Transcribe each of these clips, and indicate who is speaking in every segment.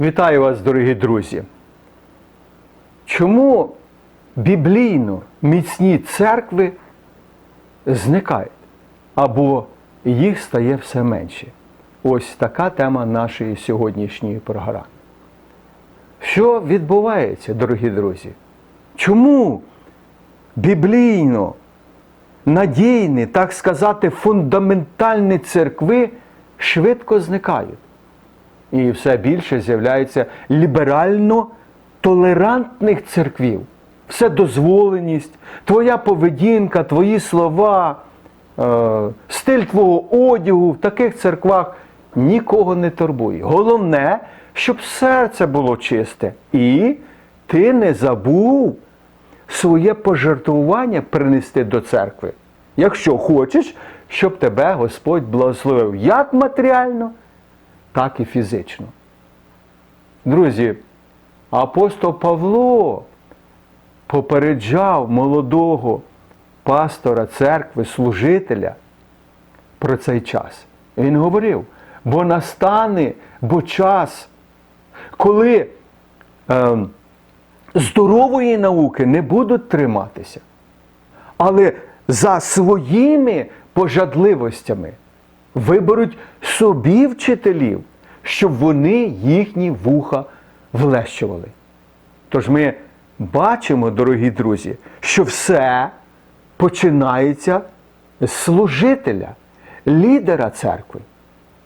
Speaker 1: Вітаю вас, дорогі друзі. Чому біблійно міцні церкви зникають або їх стає все менше? Ось така тема нашої сьогоднішньої програми. Що відбувається, дорогі друзі? Чому біблійно надійні, так сказати, фундаментальні церкви швидко зникають? І все більше з'являється ліберально-толерантних церквів. Вседозволеність, твоя поведінка, твої слова, е, стиль твого одягу в таких церквах нікого не турбує. Головне, щоб серце було чисте. І ти не забув своє пожертвування принести до церкви. Якщо хочеш, щоб тебе Господь благословив як матеріально, так і фізично. Друзі, апостол Павло попереджав молодого пастора церкви, служителя про цей час. Він говорив, бо настане, бо час, коли е, здорової науки не будуть триматися, але за своїми пожадливостями виберуть собі вчителів, щоб вони їхні вуха влещували. Тож ми бачимо, дорогі друзі, що все починається з служителя, лідера церкви.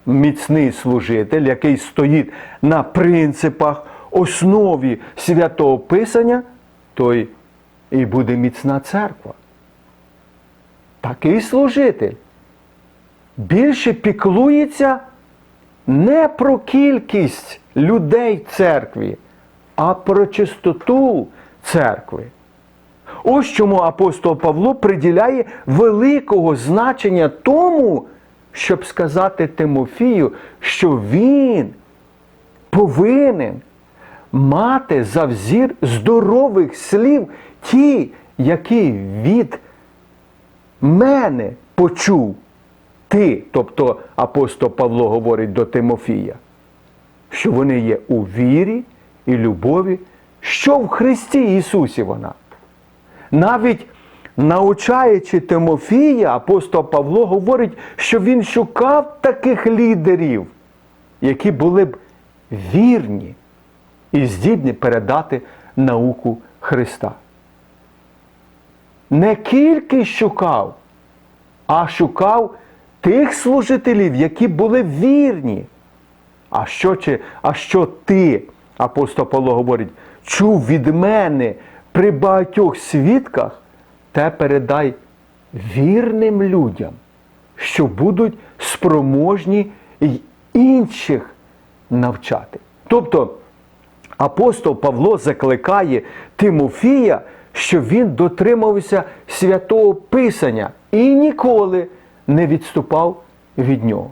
Speaker 1: Міцний служитель, який стоїть на принципах, основі святого Писання, той і буде міцна церква. Такий служитель більше піклується не про кількість людей церкві, а про чистоту церкви. Ось чому апостол Павло приділяє великого значення тому, щоб сказати Тимофію, що він повинен мати за взір здорових слів ті, які від мене почув ти, тобто апостол Павло говорить до Тимофія, що вони є у вірі і любові, що в Христі Ісусі вона. Навіть научаючи Тимофія, апостол Павло говорить, що він шукав таких лідерів, які були б вірні і здібні передати науку Христа. Не кількість шукав, а шукав тих служителів, які були вірні. А що, чи, а що ти, апостол Павло говорить, чув від мене при багатьох свідках, те передай вірним людям, що будуть спроможні й інших навчати. Тобто апостол Павло закликає Тимофія, щоб він дотримувався святого Писання і ніколи не відступав від нього.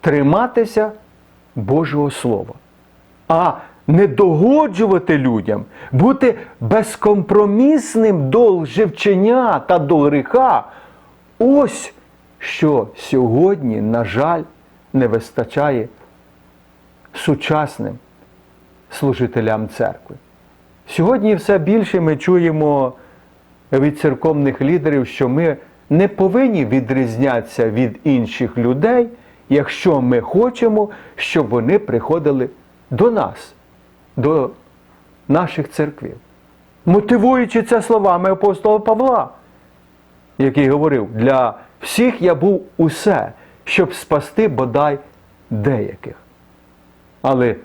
Speaker 1: Триматися Божого Слова, а не догоджувати людям, бути безкомпромісним до лжевчення та до гріха. Ось що сьогодні, на жаль, не вистачає сучасним служителям церкви. Сьогодні все більше ми чуємо від церковних лідерів, що ми не повинні відрізнятися від інших людей, якщо ми хочемо, щоб вони приходили до нас, до наших церквів. Мотивуючи це словами апостола Павла, який говорив, для всіх я був усе, щоб спасти бодай деяких. Але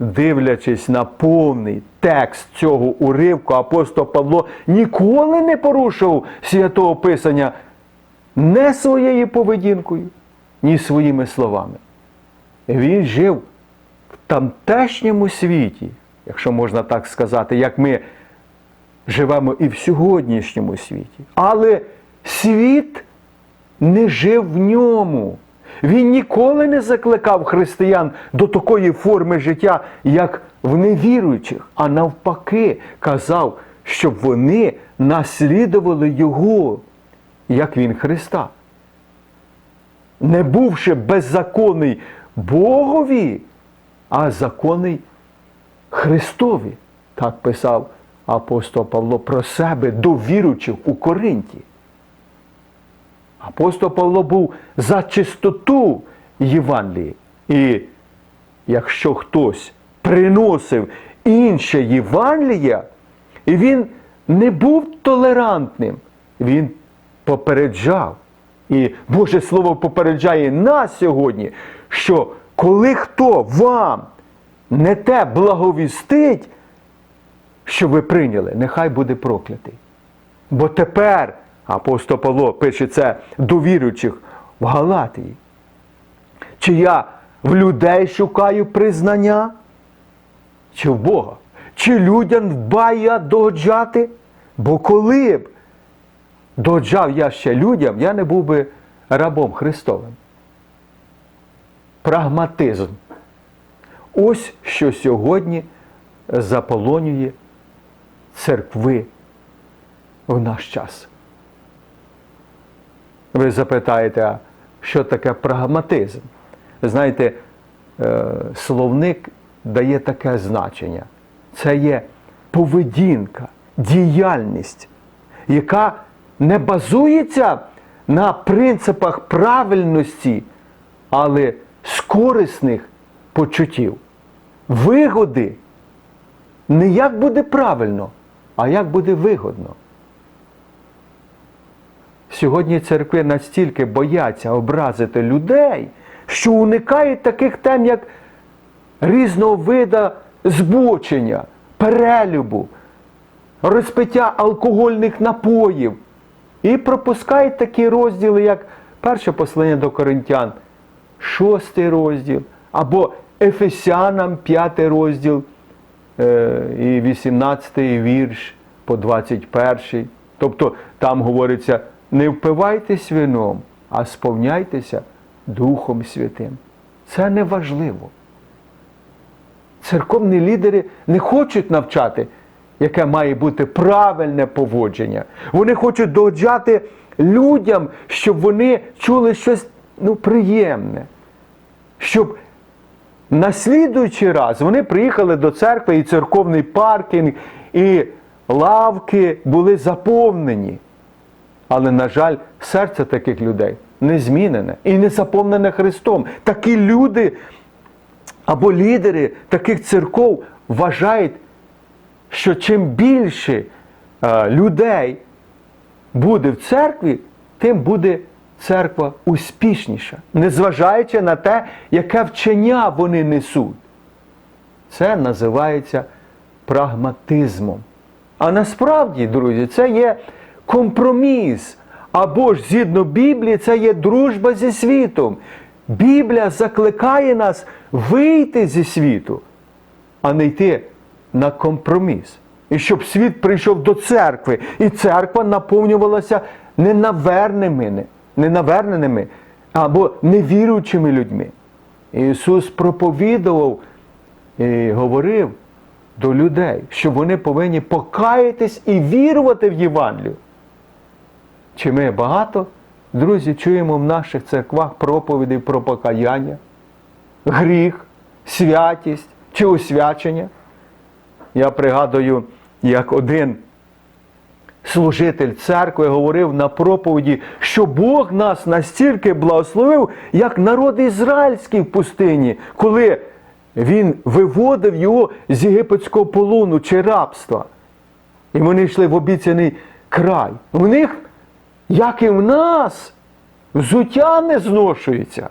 Speaker 1: дивлячись на повний текст цього уривку, апостол Павло ніколи не порушував святого Писання не своєю поведінкою, ні своїми словами. Він жив в тамтешньому світі, якщо можна так сказати, як ми живемо і в сьогоднішньому світі. Але світ не жив в ньому. Він ніколи не закликав християн до такої форми життя, як в невіруючих, а навпаки, казав, щоб вони наслідували Його, як Він Христа. Не бувши беззаконний Богові, а закони Христові. Так писав апостол Павло про себе до віруючих у Коринті. Апостол Павло був за чистоту Євангелії. І якщо хтось приносив інше Євангелія, і він не був толерантним, він попереджав. І Боже Слово попереджає нас сьогодні, що коли хто вам не те благовістить, що ви прийняли, нехай буде проклятий. Бо тепер апостол Павло пише це до віруючих в Галатії. Чи я в людей шукаю признання, чи в Бога? Чи людям дбаю я догоджати? Бо коли б догоджав я ще людям, я не був би рабом Христовим. Прагматизм. Ось що сьогодні заполонює церкви в наш час. Ви запитаєте, що таке прагматизм? Ви знаєте, е, словник дає таке значення. Це є поведінка, діяльність, яка не базується на принципах правильності, але з корисних почуттів. Вигоди не як буде правильно, а як буде вигодно. Сьогодні церкви настільки бояться образити людей, що уникають таких тем, як різного вида збочення, перелюбу, розпиття алкогольних напоїв. І пропускають такі розділи, як перше послання до коринтян, шостий розділ, або Ефесянам, п'ятий розділ е, і 18 вірш по 21. Тобто там говориться, не впивайтесь вином, а сповняйтеся Духом Святим. Це не важливо. Церковні лідери не хочуть навчати, яке має бути правильне поводження. Вони хочуть догоджати людям, щоб вони чули щось ну, приємне. Щоб на слідуючий раз вони приїхали до церкви, і церковний паркінг, і лавки були заповнені. Але, на жаль, серце таких людей не змінене і не заповнене Христом. Такі люди або лідери таких церков вважають, що чим більше е, людей буде в церкві, тим буде церква успішніша, незважаючи на те, яке вчення вони несуть. Це називається прагматизмом. А насправді, друзі, це є компроміс. Або ж згідно Біблії, це є дружба зі світом. Біблія закликає нас вийти зі світу, а не йти на компроміс. І щоб світ прийшов до церкви, і церква наповнювалася ненаверненими, ненаверненими або невіруючими людьми. Ісус проповідував і говорив до людей, що вони повинні покаятись і вірувати в Євангелію. Чи ми багато, друзі, чуємо в наших церквах проповідей про покаяння, гріх, святість чи освячення? Я пригадую, як один служитель церкви говорив на проповіді, що Бог нас настільки благословив, як народ ізраїльський в пустині, коли він виводив його з єгипетського полону чи рабства. І вони йшли в обіцяний край. У них, як і в нас, взуття не зношується.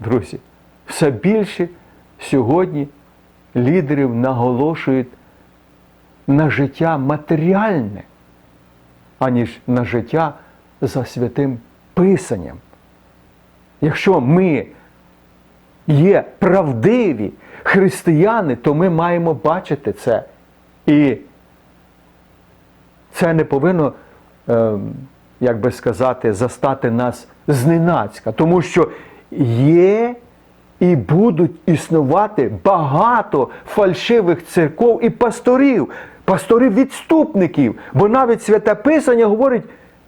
Speaker 1: Друзі, все більше сьогодні лідерів наголошують на життя матеріальне, аніж на життя за святим Писанням. Якщо ми є правдиві християни, то ми маємо бачити це. І це не повинно, як би сказати, застати нас зненацька, тому що є і будуть існувати багато фальшивих церков і пасторів, пасторів-відступників. Бо навіть святе Писання говорить,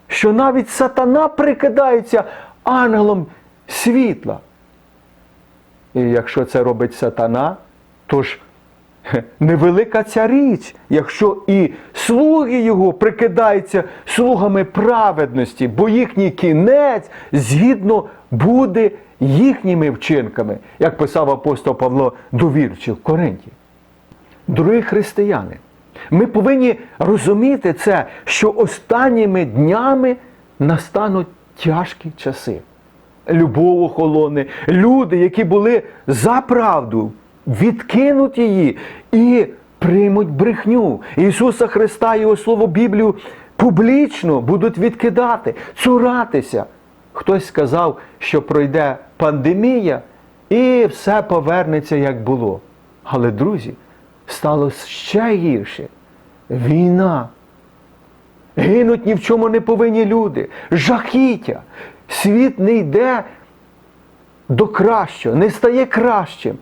Speaker 1: що навіть сатана прикидається ангелом світла. І якщо це робить сатана, то ж невелика ця річ, якщо і слуги його прикидаються слугами праведності, бо їхній кінець згідно буде їхніми вчинками, як писав апостол Павло довірчий в Коринті. Дорогі християни, ми повинні розуміти це, що останніми днями настануть тяжкі часи. Любов охолоне, люди, які були за правду, відкинуть її і приймуть брехню. Ісуса Христа, Його Слово Біблію публічно будуть відкидати, цуратися. Хтось сказав, що пройде пандемія і все повернеться, як було. Але, друзі, стало ще гірше. Війна. Гинуть ні в чому не повинні люди. Жахіття. Світ не йде до кращого, не стає кращим,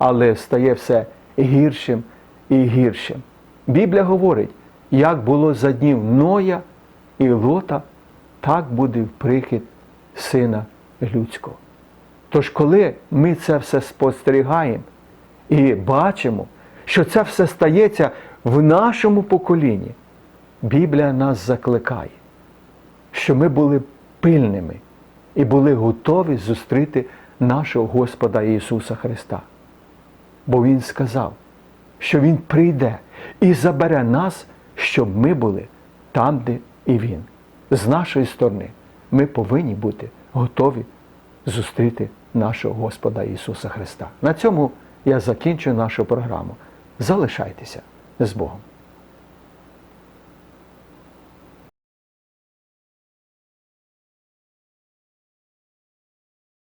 Speaker 1: але стає все гіршим і гіршим. Біблія говорить, як було за днів Ноя і Лота, так буде в прихід Сина Людського. Тож, коли ми це все спостерігаємо і бачимо, що це все стається в нашому поколінні, Біблія нас закликає, що ми були пильними і були готові зустріти нашого Господа Ісуса Христа. Бо Він сказав, що Він прийде і забере нас, щоб ми були там, де і Він. З нашої сторони ми повинні бути готові зустріти нашого Господа Ісуса Христа. На цьому я закінчу нашу програму. Залишайтеся з Богом.